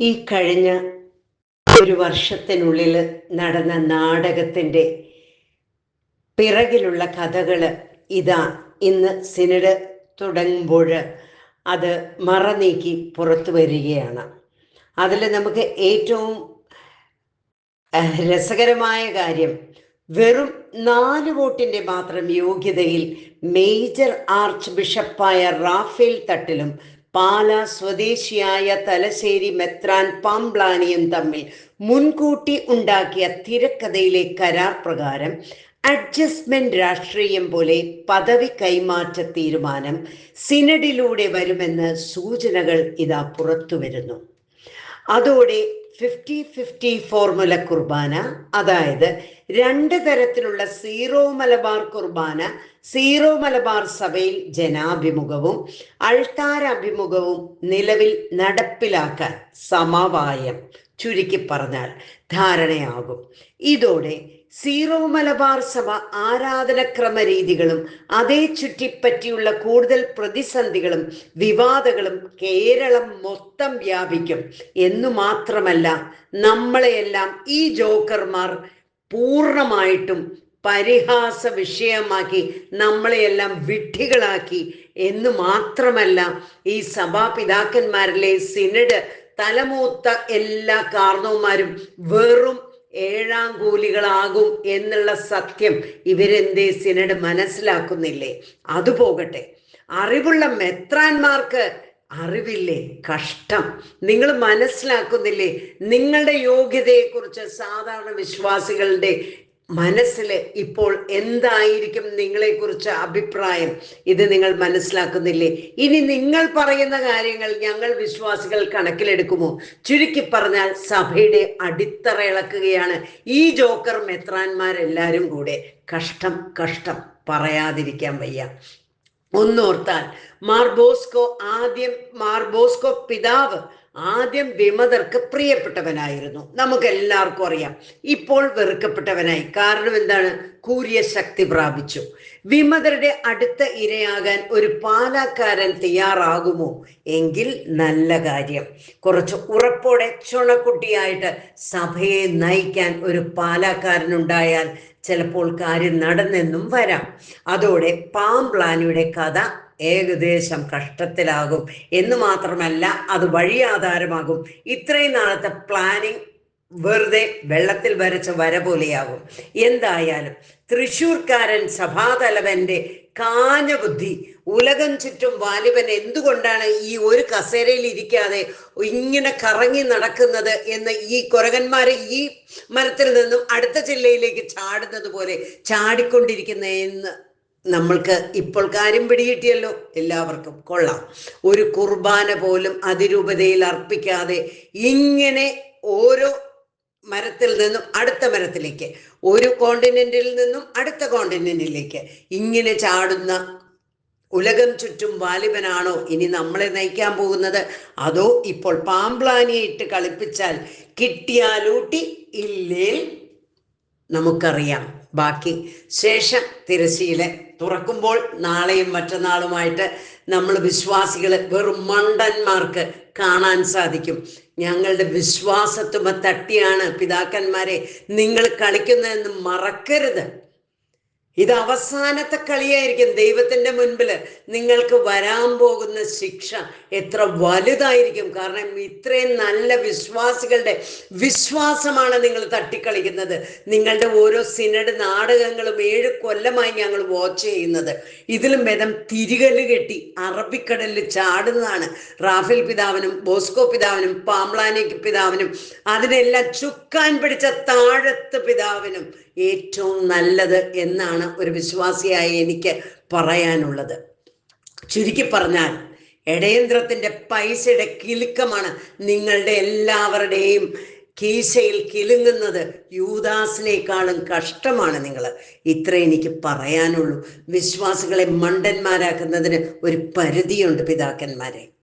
ഈ കഴിഞ്ഞ ഒരു വർഷത്തിനുള്ളിൽ നടന്ന നാടകത്തിന്റെ പിറകിലുള്ള കഥകൾ ഇതാ. ഇന്ന് സിനിഡ് തുടങ്ങുമ്പോൾ അത് മറനീക്കി പുറത്തു വരികയാണ്. അതിൽ നമുക്ക് ഏറ്റവും രസകരമായ കാര്യം വെറും നാല് വോട്ടിന്റെ മാത്രം യോഗ്യതയിൽ മേജർ ആർച്ച് ബിഷപ്പായ റാഫേൽ തട്ടിലും പാല സ്വദേശിയായ തലശ്ശേരി മെത്രാൻ പാംബ്ലാനിയും തമ്മിൽ മുൻകൂട്ടി ഉണ്ടാക്കിയ തിരക്കഥയിലെ കരാർ പ്രകാരം അഡ്ജസ്റ്റ്മെന്റ് രാഷ്ട്രീയം പോലെ പദവി കൈമാറ്റ തീരുമാനം സിനഡിലൂടെ വരുമെന്ന് സൂചനകൾ ഇതാ പുറത്തു വരുന്നു അതോടെ ഫിഫ്റ്റി ഫിഫ്റ്റി ഫോർമുല കുർബാന അതായത് രണ്ട് തരത്തിലുള്ള സീറോ മലബാർ കുർബാന സീറോ മലബാർ സഭയിൽ ജനാഭിമുഖവും അഭിമുഖവും നിലവിൽ നടപ്പിലാക്കാൻ സമവായം ചുരുക്കി പറഞ്ഞാൽ ധാരണയാകും. ഇതോടെ സീറോ മലബാർ സഭ ആരാധനക്രമ രീതികളും അതേ ചുറ്റിപ്പറ്റിയുള്ള കൂടുതൽ പ്രതിസന്ധികളും വിവാദങ്ങളും കേരളം മൊത്തം വ്യാപിക്കും. എന്നു മാത്രമല്ല നമ്മളെയെല്ലാം ഈ ജോക്കർമാർ പൂർണമായിട്ടും പരിഹാസ വിഷയമാക്കി നമ്മളെയെല്ലാം വിഡ്ഢികളാക്കി. എന്ന് മാത്രമല്ല ഈ സഭാപിതാക്കന്മാരിലെ സിനഡ് തലമൂത്ത എല്ലാ കാരണവന്മാരും വെറും ഏഴാം കൂലികളാകും എന്നുള്ള സത്യം ഇവരെന്തേ സിനഡ് മനസ്സിലാക്കുന്നില്ലേ? അത് പോകട്ടെ. അറിവുള്ള മെത്രാന്മാർക്ക് അറിവില്ലേ? കഷ്ടം. നിങ്ങൾ മനസ്സിലാക്കുന്നില്ലേ? നിങ്ങളുടെ യോഗ്യതയെക്കുറിച്ച് സാധാരണ വിശ്വാസികളുടെ മനസ്സിൽ ഇപ്പോൾ എന്തായിരിക്കും നിങ്ങളെക്കുറിച്ച് അഭിപ്രായം? ഇത് നിങ്ങൾ മനസ്സിലാക്കുന്നില്ലേ? ഇനി നിങ്ങൾ പറയുന്ന കാര്യങ്ങൾ ഞങ്ങൾ വിശ്വാസികൾ കണക്കിലെടുക്കുമോ? ചുരുക്കി പറഞ്ഞാൽ സഭയുടെ അടിത്തറ ഇളക്കുകയാണ് ഈ ജോക്കർ മെത്രാന്മാരെല്ലാരും കൂടെ. കഷ്ടം കഷ്ടം പറയാതിരിക്കാൻ വയ്യ. ഒന്നോർത്താൽ മാർബോസ്കോ ആദ്യം മാർബോസ്കോ പിതാവ് ആദ്യം വിമതർക്ക് പ്രിയപ്പെട്ടവനായിരുന്നു. നമുക്ക് എല്ലാവർക്കും അറിയാം. ഇപ്പോൾ വെറുക്കപ്പെട്ടവനായി. കാരണം എന്താണ്? കൂരിയ ശക്തി പ്രാപിച്ചു. വിമതരുടെ അടുത്ത ഇരയാകാൻ ഒരു പാലാക്കാരൻ തയ്യാറാകുമോ? എങ്കിൽ നല്ല കാര്യം. കുറച്ച് ഉറപ്പോടെ ചുണക്കുട്ടിയായിട്ട് സഭയെ നയിക്കാൻ ഒരു പാലാക്കാരനുണ്ടായാൽ ചിലപ്പോൾ കാര്യം നടന്നെന്നും വരാം. അതോടെ പാം പാംപ്ലാനിയുടെ കഥ ഏകദേശം കഷ്ടത്തിലാകും. എന്ന് മാത്രമല്ല അത് വഴിയാധാരമാകും. ഇത്രയും നാളത്തെ പ്ലാനിങ് വെറുതെ വെള്ളത്തിൽ വരച്ച വര പോലെയാകും. എന്തായാലും തൃശൂർക്കാരൻ സഭാതലവന്റെ കാഞ്ഞ ബുദ്ധി ഉലകം ചുറ്റും വാലിബൻ എന്തുകൊണ്ടാണ് ഈ ഒരു കസേരയിൽ ഇരിക്കാതെ ഇങ്ങനെ കറങ്ങി നടക്കുന്നത് എന്ന് ഈ കുരകന്മാരെ ഈ മരത്തിൽ നിന്നും അടുത്ത ജില്ലയിലേക്ക് ചാടുന്നത് പോലെ ചാടിക്കൊണ്ടിരിക്കുന്നതെന്ന് നമ്മൾക്ക് ഇപ്പോൾ കാര്യം പിടികിട്ടിയല്ലോ എല്ലാവർക്കും. കൊള്ളാം. ഒരു കുർബാന പോലും അതിരൂപതയിൽ അർപ്പിക്കാതെ ഇങ്ങനെ ഓരോ മരത്തിൽ നിന്നും അടുത്ത മരത്തിലേക്ക് ഒരു കോണ്ടിനെന്റിൽ നിന്നും അടുത്ത കോണ്ടിനെന്റിലേക്ക് ഇങ്ങനെ ചാടുന്ന ഉലകം ചുറ്റും വാലിബനാണോ ഇനി നമ്മളെ നയിക്കാൻ പോകുന്നത്? അതോ ഇപ്പോൾ പാമ്പ്ലാനിയെ ഇട്ട് കളിപ്പിച്ചാൽ കിട്ടിയാലൂട്ടി ഇല്ലേൽ നമുക്കറിയാം. ബാക്കി ശേഷം തിരശീല തുറക്കുമ്പോൾ നാളെയും മറ്റന്നാളുമായിട്ട് നമ്മൾ വിശ്വാസികൾ വെറും മണ്ടന്മാർക്ക് കാണാൻ സാധിക്കും. ഞങ്ങളുടെ വിശ്വാസത്തുമ തട്ടിയാണ്. പിതാക്കന്മാരെ നിങ്ങൾ കളിക്കുന്നതെന്ന് മറക്കരുത്. ഇത് അവസാനത്തെ കളിയായിരിക്കും. ദൈവത്തിന്റെ മുൻപിൽ നിങ്ങൾക്ക് വരാൻ പോകുന്ന ശിക്ഷ എത്ര വലുതായിരിക്കും. കാരണം ഇത്രയും നല്ല വിശ്വാസികളുടെ വിശ്വാസമാണ് നിങ്ങൾ തട്ടിക്കളിക്കുന്നത്. നിങ്ങളുടെ ഓരോ സിനഡ് നാടകങ്ങളും ഏഴ് കൊല്ലമായി ഞങ്ങൾ വാച്ച് ചെയ്യുന്നത്. ഇതിലും ഭേദം തിരികൽ കെട്ടി അറബിക്കടലിൽ ചാടുന്നതാണ്. റാഫിൽ പിതാവിനും ബോസ്കോ പിതാവിനും പാംപ്ലാനി പിതാവിനും അതിനെല്ലാം ചുക്കാൻ പിടിച്ച താഴത്ത് പിതാവിനും ഏറ്റവും നല്ലത് എന്നാണ് ഒരു വിശ്വാസിയായ എനിക്ക് പറയാനുള്ളത്. ചുരുക്കി പറഞ്ഞാൽ എടയന്ത്രത്തിന്റെ പൈസയുടെ കിലുക്കമാണ് നിങ്ങളുടെ എല്ലാവരുടെയും കീശയിൽ കിലുങ്ങുന്നത്. യൂദാസിനേക്കാളും കഷ്ടമാണ് നിങ്ങൾ. ഇത്ര എനിക്ക് പറയാനുള്ളൂ. വിശ്വാസികളെ മണ്ടന്മാരാക്കുന്നതിന് ഒരു പരിധിയുണ്ട് പിതാക്കന്മാരെ.